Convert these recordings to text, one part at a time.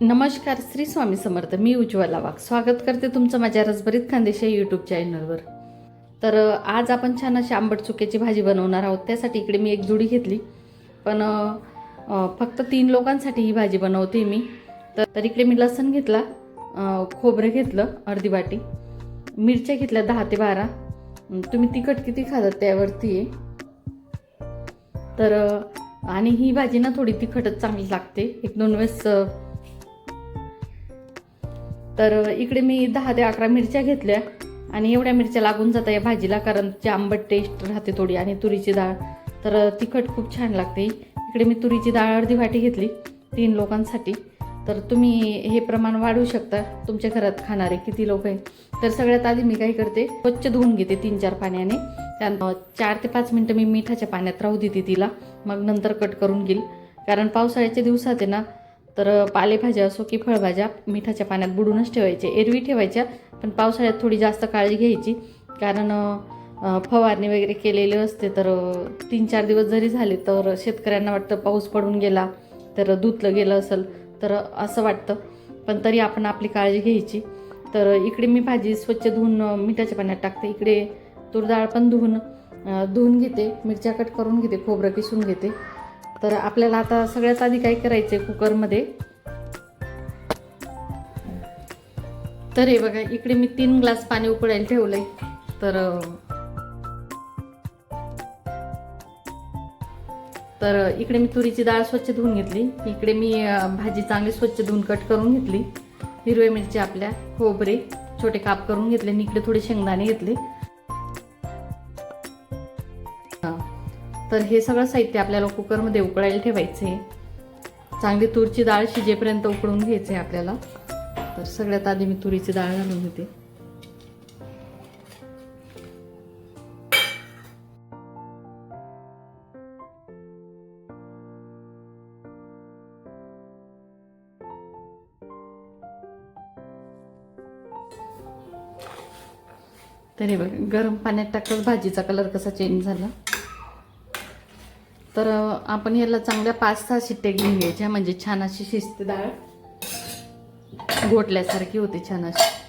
नमस्कार श्री स्वामी समर्थ. मी उज्ज्वला वाघ. स्वागत करते तुमचं माझ्या रसभरीत खानदेशा यूट्यूब चॅनलवर तर आज आपण छान अशी आंबट चुक्याची भाजी बनवणार आहोत. त्यासाठी इकडे मी एक जुडी घेतली. पण फक्त तीन लोकांसाठी ही भाजी बनवते मी. तर तर इकडे मी लसण घेतला खोबरं घेतलं अर्धी वाटी. मिरच्या घेतल्या दहा ते बारा. तुम्ही तिखट किती खातात त्यावरती आहे. तर आणि ही भाजी ना थोडी तिखटच चांगली लागते. एक दोन वेळेस तर इकडे मी दहा ते अकरा मिरच्या घेतल्या आणि एवढ्या मिरच्या लागून जातात या भाजीला कारण ती आंबट टेस्ट राहते थोडी आणि तुरीची डाळ. तर तिखट खूप छान लागते. इकडे मी तुरीची डाळ अर्धी वाटी घेतली तीन लोकांसाठी. तर तुम्ही हे प्रमाण वाढवू शकता. तुमच्या घरात खाणारे किती लोक आहे तर सगळ्यात आधी मी काय करते स्वच्छ धुवून घेते तीन चार पाण्याने. त्यानंतर चार ते पाच मिनटं मी मिठाच्या पाण्यात राहू देते तिला. मग नंतर कट करून घेईल. कारण पावसाळ्याच्या दिवसात आहे ना तर पालेभाज्या असो की फळभाज्या मिठाच्या पाण्यात बुडूनच ठेवायचे. एरवी ठेवायच्या पण पावसाळ्यात थोडी जास्त काळजी घ्यायची. कारण फवारणी वगैरे केलेली असते तर तीन चार दिवस जरी झाले तर शेतकऱ्यांना वाटतं पाऊस पडून गेला तर धुतलं गेलं असेल तर असं वाटतं. पण तरी आपण आपली काळजी घ्यायची. तर इकडे मी भाजी स्वच्छ धुवून मिठाच्या पाण्यात टाकते. इकडे तूर डाळ पण धुवून धुवून घेते. मिरच्या कट करून घेते. खोबरं किसून घेते. तर आपल्याला आता सगळ्यात आधी काय करायचं आहे कुकरमध्ये? तर हे बघा इकडे मी तीन ग्लास पाणी उकळायला ठेवलंय. तर तर इकडे मी तुरीची डाळ स्वच्छ धुवून घेतली. इकडे मी भाजी चांगली स्वच्छ धुवून कट करून घेतली. हिरव्या मिरची आपल्या खोबरे छोटे काप करून घेतले. आणि इकडे थोडे शेंगदाणे घेतले. तर हे सगळं साहित्य आपल्याला कुकरमध्ये उकळायला ठेवायचं आहे चांगली तुरची डाळ शिजेपर्यंत उकळून घ्यायचं आहे आपल्याला. तर सगळ्यात आधी मी तुरीची डाळ घालून घेते. तरी बघ गरम पाण्यात टाकत भाजीचा कलर कसा चेंज झाला. तर आपण ह्याला चांगल्या पाच सहा शिट्टे घेऊन घ्यायच्या. म्हणजे छान अशी शिस्त डाळ घोटल्यासारखी होते छान अशी.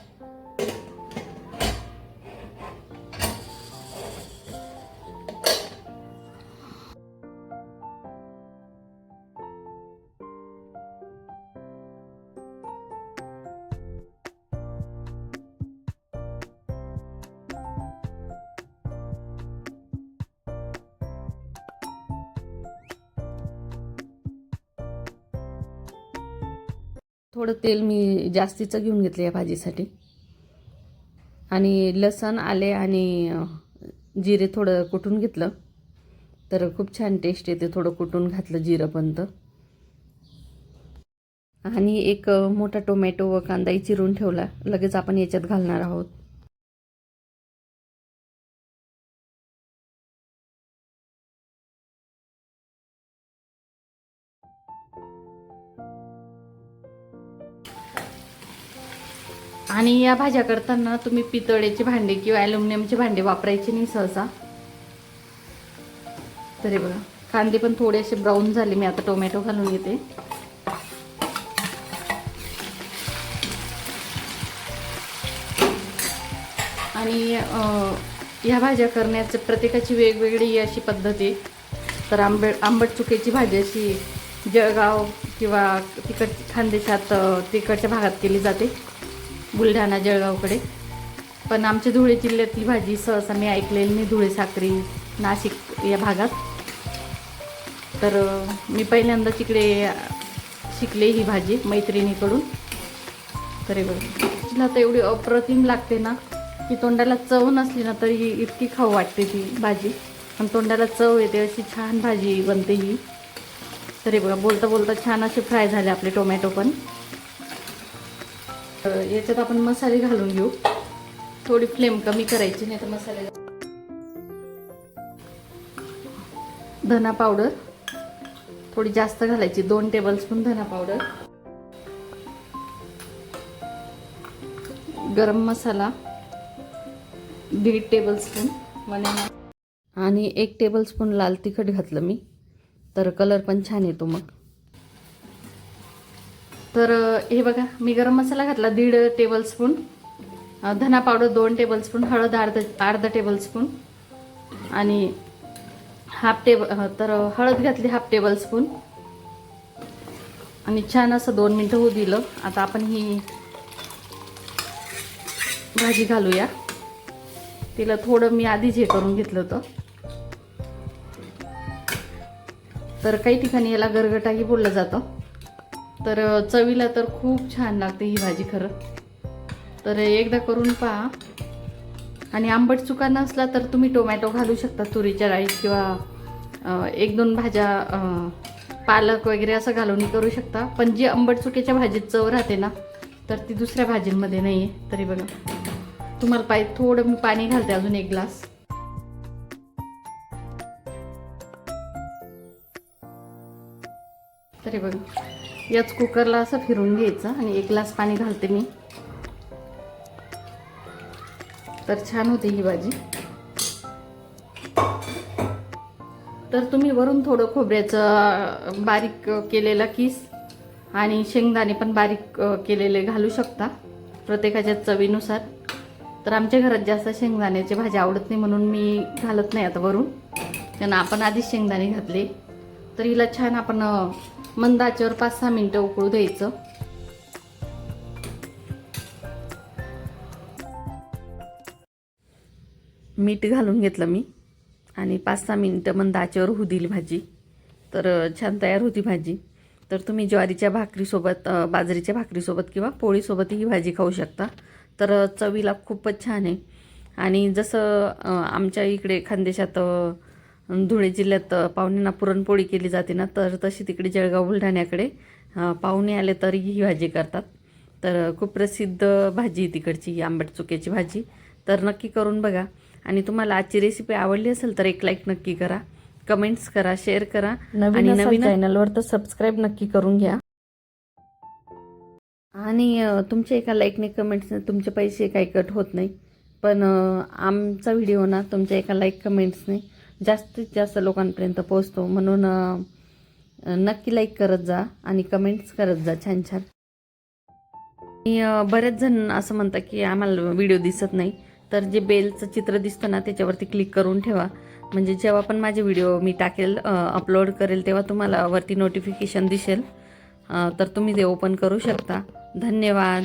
थोडं तेल मी जास्तीचं घेऊन घेतलं या भाजीसाठी. आणि लसण आले आणि जिरे थोडं कुटून घेतलं. तर खूप छान टेस्ट येते थोडं कुटून घातलं जिरं पण तर आणि एक मोठा टोमॅटो व कांदाही चिरून ठेवला. लगेच आपण याच्यात घालणार आहोत. आणि या भाज्या करताना तुम्ही पितळेचे भांडे किंवा ॲल्युमिनियमचे भांडे वापरायचे नाही सहसा. तरी बघा कांदे पण थोडेसे ब्राऊन झाले मी आता टोमॅटो घालून घेते. आणि या ह्या भाज्या करण्याचं प्रत्येकाची वेगवेगळी अशी पद्धत. आहे तर आंबे आंबट चुकेची भाजी अशी जळगाव किंवा तिकड खानदेशात तिकडच्या भागात केली जाते. बुलढाणा जळगावकडे. पण आमच्या धुळे जिल्ह्यातली भाजी सहसा मी ऐकलेली नाही धुळे साक्री नाशिक या भागात. तर मी पहिल्यांदा तिकडे शिकले ही भाजी मैत्रिणीकडून. तरी बघ तिला तर एवढी अप्रतिम लागते ना की तोंडाला चव नसली ना तरी इतकी खाऊ वाटते ती भाजी. पण तोंडाला चव येते अशी छान भाजी बनते ही. तरी बघा बोलता बोलता छान असे फ्राय झाले आपले टोमॅटो पण. याच्यात आपण मसाले घालून घेऊ. थोडी फ्लेम कमी करायची नाही तर मसाले धना पावडर थोडी जास्त घालायची दोन टेबलस्पून धना पावडर गरम मसाला दीड टेबलस्पून मने आणि एक टेबलस्पून लाल तिखट घातलं मी. तर कलर पण छान येतो मग. तर हे बघा मी गरम मसाला घातला दीड टेबलस्पून धना पावडर दोन टेबलस्पून हळद अर्ध अर्धा टेबलस्पून आणि हाफ टेबल तर हळद घातली हाफ टेबलस्पून आणि छान असं दोन मिनटं होऊ दिलं. आता आपण ही भाजी घालूया. तिला थोडं मी आधीच हे करून घेतलं होतं. तर काही ठिकाणी याला गरगटाही बोललं जातं. तर चवीला तर खूप छान लागते ही भाजी खरं. तर एकदा करून पहा. आणि आंबट चुका नसला तर तुम्ही टोमॅटो घालू शकता तुरीच्या डाळीत किंवा एक दोन भाज्या पालक वगैरे असं घालून करू शकता. पण जी आंबट चुक्याच्या भाजीत चव राहते ना तर ती दुसऱ्या भाजींमध्ये नाही आहे तरी बघा. तुम्हाला पाहिजे थोडं मी पाणी घालते अजून एक ग्लास. तरी बघा. याच कुकरला असं फिरून घ्यायचं आणि एक ग्लास पाणी घालते मी. तर छान होते ही भाजी. तर तुम्ही वरून थोडं खोबऱ्याचं बारीक केलेला किस आणि शेंगदाणे पण बारीक केलेले घालू शकता प्रत्येकाच्या चवीनुसार. तर आमच्या घरात जास्त शेंगदाण्याची भाजी आवडत नाही म्हणून मी घालत नाही आता वरून. त्यांना आपण आधीच शेंगदाणे घातले. तर हिला छान आपण मंद आचेवर पाच सहा मिनटं उकळू द्यायचं. मीठ घालून घेतलं मी. आणि पाच सहा मिनटं मंद आचेवर होऊ दिली भाजी. तर छान तयार होती भाजी. तर तुम्ही ज्वारीच्या भाकरीसोबत बाजरीच्या भाकरीसोबत किंवा पोळीसोबत ही भाजी खाऊ शकता. तर चवीला खूपच छान आहे. आणि जसं आमच्या इकडे खानदेशात धुळे जिल्ह्यात पाहुण्यांना पुरणपोळी केली जाते ना तर तशी तिकडे जळगाव बुलढाण्याकडे पाहुणे आले तरी ही भाजी करतात. तर खूप प्रसिद्ध भाजी आहे तिकडची ही आंबट चुक्याची भाजी. तर नक्की करून बघा. आणि तुम्हाला आजची रेसिपी आवडली असेल तर एक लाईक नक्की करा. कमेंट्स करा शेअर करा. आणि नवीन चॅनलवर तर सबस्क्राईब नक्की करून घ्या. आणि तुमच्या एका लाईकने कमेंट्सने तुमचे पैसे काही कट होत नाही. पण आमचा व्हिडिओ ना तुमच्या एका लाईक कमेंट्सने जास्तीत जास्त लोकांपर्यंत पोहोचतो. म्हणून नक्की लाईक करत जा आणि कमेंट्स करत जा छान छान. आणि बरेच जण असं म्हणतात की आम्हाला व्हिडिओ दिसत नाही. तर जे बेलचं चित्र दिसतं ना त्याच्यावरती क्लिक करून ठेवा. म्हणजे जेव्हा पण माझे व्हिडिओ मी टाकेल अपलोड करेल तेव्हा तुम्हाला वरती नोटिफिकेशन दिसेल. तर तुम्ही ते ओपन करू शकता. धन्यवाद.